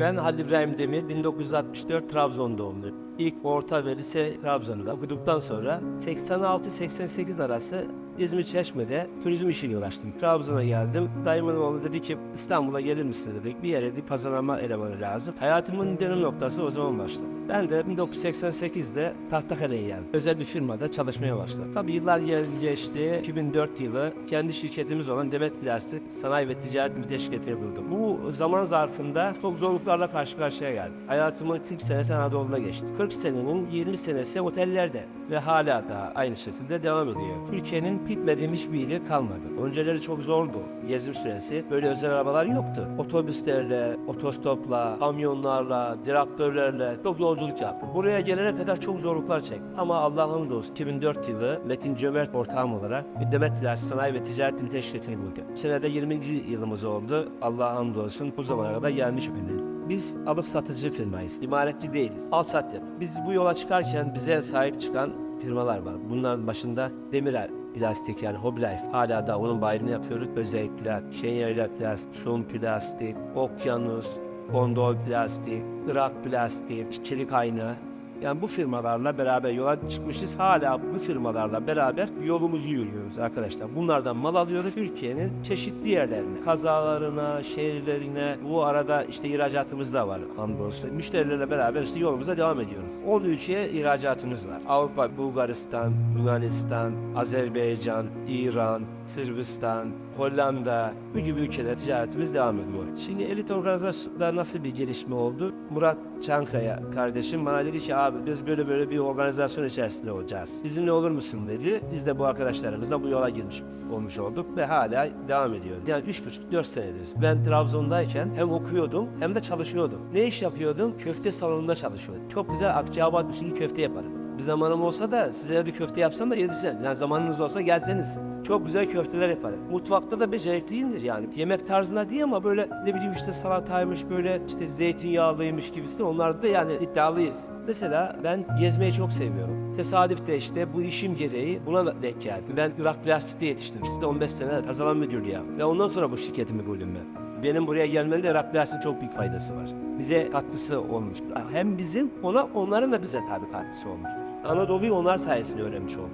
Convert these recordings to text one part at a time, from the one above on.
Ben Halil İbrahim Demir, 1964 Trabzon doğumluyum. İlk orta ve lise Trabzon'da okuduktan sonra 86-88 arası İzmir Çeşme'de turizm işiyle uğraştım. Trabzon'a geldim. Dayımın oğlu dedi ki İstanbul'a gelir misin dedik. Bir yere bir pazarlama elemanı lazım. Hayatımın dönüm noktası o zaman başladı. Ben de 1988'de Tahtakale'ye geldim. Özel bir firmada çalışmaya başladım. Tabii yıllar geçti. 2004 yılı kendi şirketimiz olan Demet Plastik Sanayi ve Ticaret Müteşkilatı kurdum. Bu zaman zarfında çok zorluklarla karşı karşıya geldim. Hayatımın 40 senesi Anadolu'da geçti. 40 senenin 20 senesi otellerde ve hala da aynı şekilde devam ediyor. Türkiye'nin bitmediğim hiçbir ili kalmadı. Önceleri çok zordu. Gezim süresi. Böyle özel arabalar yoktu. Otobüslerle, otostopla, kamyonlarla, traktörlerle çok yolculuk yaptım. Buraya gelene kadar çok zorluklar çektim. Ama Allah'a hamdolsun 2004 yılı Metin Cömert ortağım olarak Demet Plaj Sanayi ve Ticaret Müteşkilatını buldum. Bu senede 20. yılımız oldu. Allah'a hamdolsun bu zamana kadar gelmiş bulunuyoruz. Biz alıp satıcı firmayız. İmaretçi değiliz. Al sat yap. Biz bu yola çıkarken bize sahip çıkan firmalar var. Bunların başında Demirel plastik yani Hobby Life. Hala da onun bayrını yapıyoruz. Özel plastik, Şenyerler plastik, Sun plastik, Okyanus, Gondol plastik, Irak plastik, Çelik ayna. Yani bu firmalarla beraber yola çıkmışız. Hala bu firmalarla beraber yolumuzu yürüyoruz arkadaşlar. Bunlardan mal alıyoruz Türkiye'nin çeşitli yerlerine. Kazalarına, şehirlerine. Bu arada işte ihracatımız da var hamdolsun. Müşterilerle beraber işte yolumuza devam ediyoruz. 13'e ihracatımız var. Avrupa, Bulgaristan, Yunanistan, Azerbaycan, İran, Sırbistan, Hollanda bu gibi ülkeler ticaretimiz devam ediyor. Şimdi elit organizasyonda nasıl bir gelişme oldu? Murat Çankaya kardeşim bana dedi ki abi biz böyle böyle bir organizasyon içerisinde olacağız. Bizimle olur musun dedi. Biz de bu arkadaşlarımızla bu yola girmiş olmuş olduk ve hala devam ediyoruz. Yani üç buçuk dört senedir. Ben Trabzon'dayken hem okuyordum hem de çalışıyordum. Ne iş yapıyordum? Köfte salonunda çalışıyordum. Çok güzel Akçaabat usulü köfte yaparım. Bir zamanım olsa da sizlere bir köfte yapsam da yedirsem. Yani zamanınız olsa gelseniz. Çok güzel köfteler yaparım. Mutfakta da becerikliyimdir yani. Yemek tarzında değil ama böyle ne bileyim işte salataymış böyle işte zeytinyağlıymış gibisi onlarda da yani iddialıyız. Mesela ben gezmeyi çok seviyorum. Tesadüf de işte bu işim gereği buna da denk geldim. Ben Irak Plastik'te yetiştim. Size 15 sene kazanan müdürlüğü yaptım. Ve ondan sonra bu şirketimi kurdum ben. Benim buraya gelmenin de Irak çok büyük faydası var. Bize katkısı olmuştur. Hem bizim ona onların da bize tabii katkısı olmuştur. Anadolu'yu onlar sayesinde öğrenmiş oldum.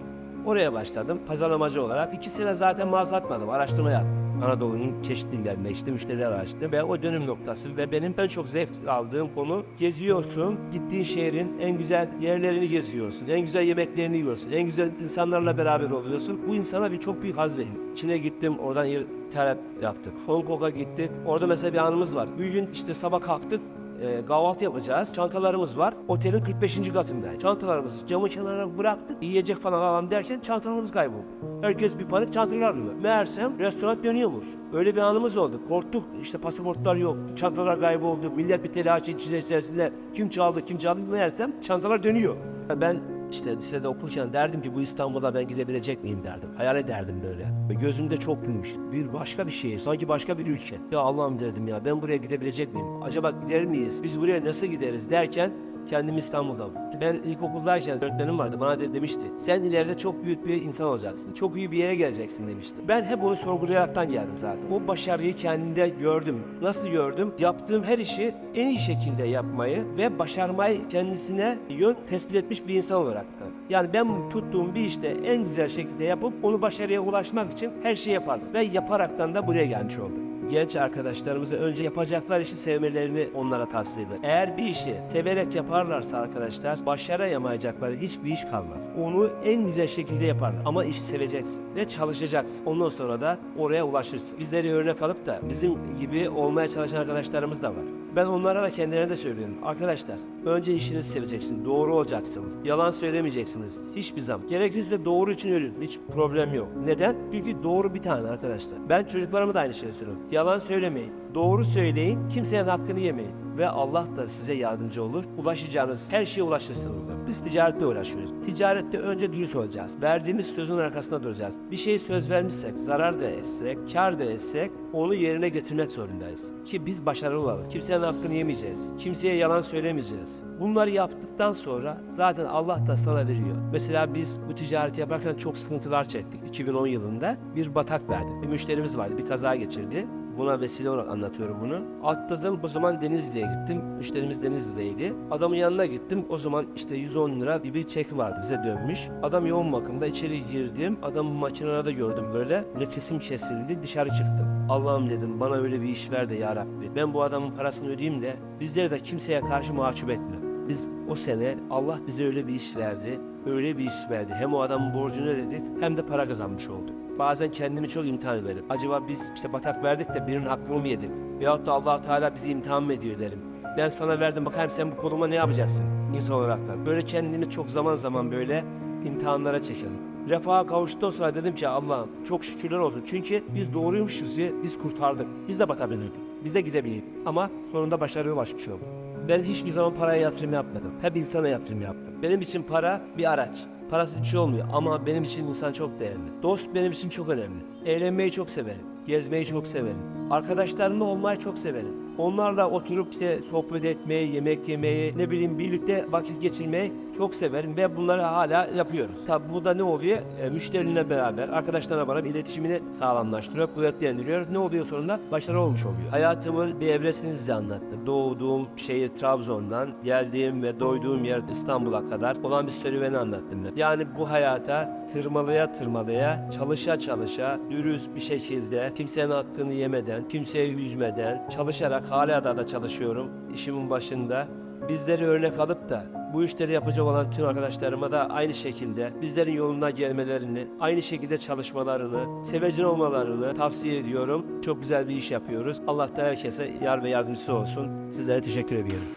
Oraya başladım pazarlamacı olarak. İki sene zaten mal satmadım, araştırma yaptım. Anadolu'nun çeşitli illerinde işte müşteriler araştırdım ve o dönüm noktası ve benim en çok zevk aldığım konu geziyorsun, gittiğin şehrin en güzel yerlerini geziyorsun, en güzel yemeklerini yiyorsun, en güzel insanlarla beraber oluyorsun. Bu insana bir çok büyük haz veriyor. Çin'e gittim, oradan yer terap yaptık. Hong Kong'a gittik, orada mesela bir anımız var. Bir gün işte sabah kalktık, e, kahvaltı yapacağız. Çantalarımız var. Otelin 45. katında. Çantalarımızı camı kenara bıraktık. Yiyecek falan alalım derken çantalarımız kayboldu. Herkes bir panik çantalar arıyor. Meğersem restoran dönüyormuş. Öyle bir anımız oldu. Korktuk. İşte pasaportlar yok. Çantalar kayboldu. Millet bir telaş içerisinde kim çaldı kim çaldı meğersem çantalar dönüyor. Ben işte lisede okurken derdim ki bu İstanbul'a ben gidebilecek miyim derdim. Hayal ederdim böyle. Gözümde çok büyümüş. Bir başka bir şehir. Sanki başka bir ülke. Ya Allah'ım derdim ya ben buraya gidebilecek miyim? Acaba gider miyiz? Biz buraya nasıl gideriz derken kendim İstanbul'da. Ben ilkokuldayken öğretmenim vardı bana de demişti. Sen ileride çok büyük bir insan olacaksın. Çok iyi bir yere geleceksin demişti. Ben hep onu sorgulayaraktan geldim zaten. Bu başarıyı kendimde gördüm. Nasıl gördüm? Yaptığım her işi en iyi şekilde yapmayı ve başarmayı kendisine yön tespit etmiş bir insan olaraktan. Yani ben tuttuğum bir işte en güzel şekilde yapıp onu başarıya ulaşmak için her şeyi yapardım. Ve yaparaktan da buraya gelmiş oldum genç arkadaşlarımıza önce yapacaklar işi sevmelerini onlara tavsiye ederim. Eğer bir işi severek yaparlarsa arkadaşlar başarayamayacakları hiçbir iş kalmaz. Onu en güzel şekilde yaparlar ama işi seveceksin ve çalışacaksın. Ondan sonra da oraya ulaşırsın. Bizleri örnek alıp da bizim gibi olmaya çalışan arkadaşlarımız da var. Ben onlara da kendilerine de söylüyorum. Arkadaşlar önce işinizi seveceksiniz. Doğru olacaksınız. Yalan söylemeyeceksiniz. Hiçbir zaman. Gerekirse doğru için ölün. Hiç problem yok. Neden? Çünkü doğru bir tane arkadaşlar. Ben çocuklarıma da aynı şeyi söylüyorum. Yalan söylemeyin. Doğru söyleyin. Kimsenin hakkını yemeyin. Ve Allah da size yardımcı olur. Ulaşacağınız her şeye ulaşırsınız. Biz ticaretle uğraşıyoruz. Ticarette önce dürüst olacağız. Verdiğimiz sözün arkasında duracağız. Bir şeye söz vermişsek, zarar da etsek, kar da etsek onu yerine getirmek zorundayız. Ki biz başarılı olalım. Kimsenin hakkını yemeyeceğiz. Kimseye yalan söylemeyeceğiz. Bunları yaptıktan sonra zaten Allah da sana veriyor. Mesela biz bu ticareti yaparken çok sıkıntılar çektik. 2010 yılında bir batak verdik. Bir müşterimiz vardı, bir kaza geçirdi. Buna vesile olarak anlatıyorum bunu. Atladım o zaman Denizli'ye gittim. Müşterimiz Denizli'deydi. Adamın yanına gittim. O zaman işte 110 lira bir, bir çek vardı bize dönmüş. Adam yoğun bakımda içeri girdim. Adamı makinede gördüm böyle. Nefesim kesildi dışarı çıktım. Allah'ım dedim bana öyle bir iş ver de ya Rabbi. Ben bu adamın parasını ödeyeyim de bizleri de kimseye karşı mahcup etme. Biz o sene Allah bize öyle bir iş verdi. Öyle bir iş verdi. Hem o adamın borcunu ödedik hem de para kazanmış olduk. Bazen kendimi çok imtihan ederim. Acaba biz işte batak verdik de birinin hakkını mı yedik? Veyahut da allah Teala bizi imtihan mı ediyor derim. Ben sana verdim bakayım sen bu koluma ne yapacaksın insan olaraktan. Böyle kendimi çok zaman zaman böyle imtihanlara çekerim. Refaha kavuştuktan sonra dedim ki Allah'ım çok şükürler olsun. Çünkü biz doğruymuşuz ya biz kurtardık. Biz de batabilirdik. Biz de gidebilirdik. Ama sonunda başarıya ulaşmış olduk. Ben hiçbir zaman paraya yatırım yapmadım. Hep insana yatırım yaptım. Benim için para bir araç. Parasız bir şey olmuyor ama benim için insan çok değerli. Dost benim için çok önemli. Eğlenmeyi çok severim. Gezmeyi çok severim. Arkadaşlarımla olmayı çok severim. Onlarla oturup işte sohbet etmeyi, yemek yemeyi, ne bileyim birlikte vakit geçirmeyi çok severim ve bunları hala yapıyoruz. Tabi bu da ne oluyor? E, müşterilerle beraber, arkadaşlarla beraber iletişimini sağlamlaştırıyor, kuvvetlendiriyor. Ne oluyor sonunda? Başarı olmuş oluyor. Hayatımın bir evresini size anlattım. Doğduğum şehir Trabzon'dan geldiğim ve doyduğum yer İstanbul'a kadar olan bir serüveni anlattım ben. Yani bu hayata tırmalaya tırmalaya, çalışa çalışa, dürüst bir şekilde, kimsenin hakkını yemeden, kimseyi üzmeden, çalışarak hala da da çalışıyorum işimin başında. Bizleri örnek alıp da bu işleri yapacak olan tüm arkadaşlarıma da aynı şekilde bizlerin yoluna gelmelerini, aynı şekilde çalışmalarını, sevecen olmalarını tavsiye ediyorum. Çok güzel bir iş yapıyoruz. Allah da herkese yar ve yardımcısı olsun. Sizlere teşekkür ediyorum.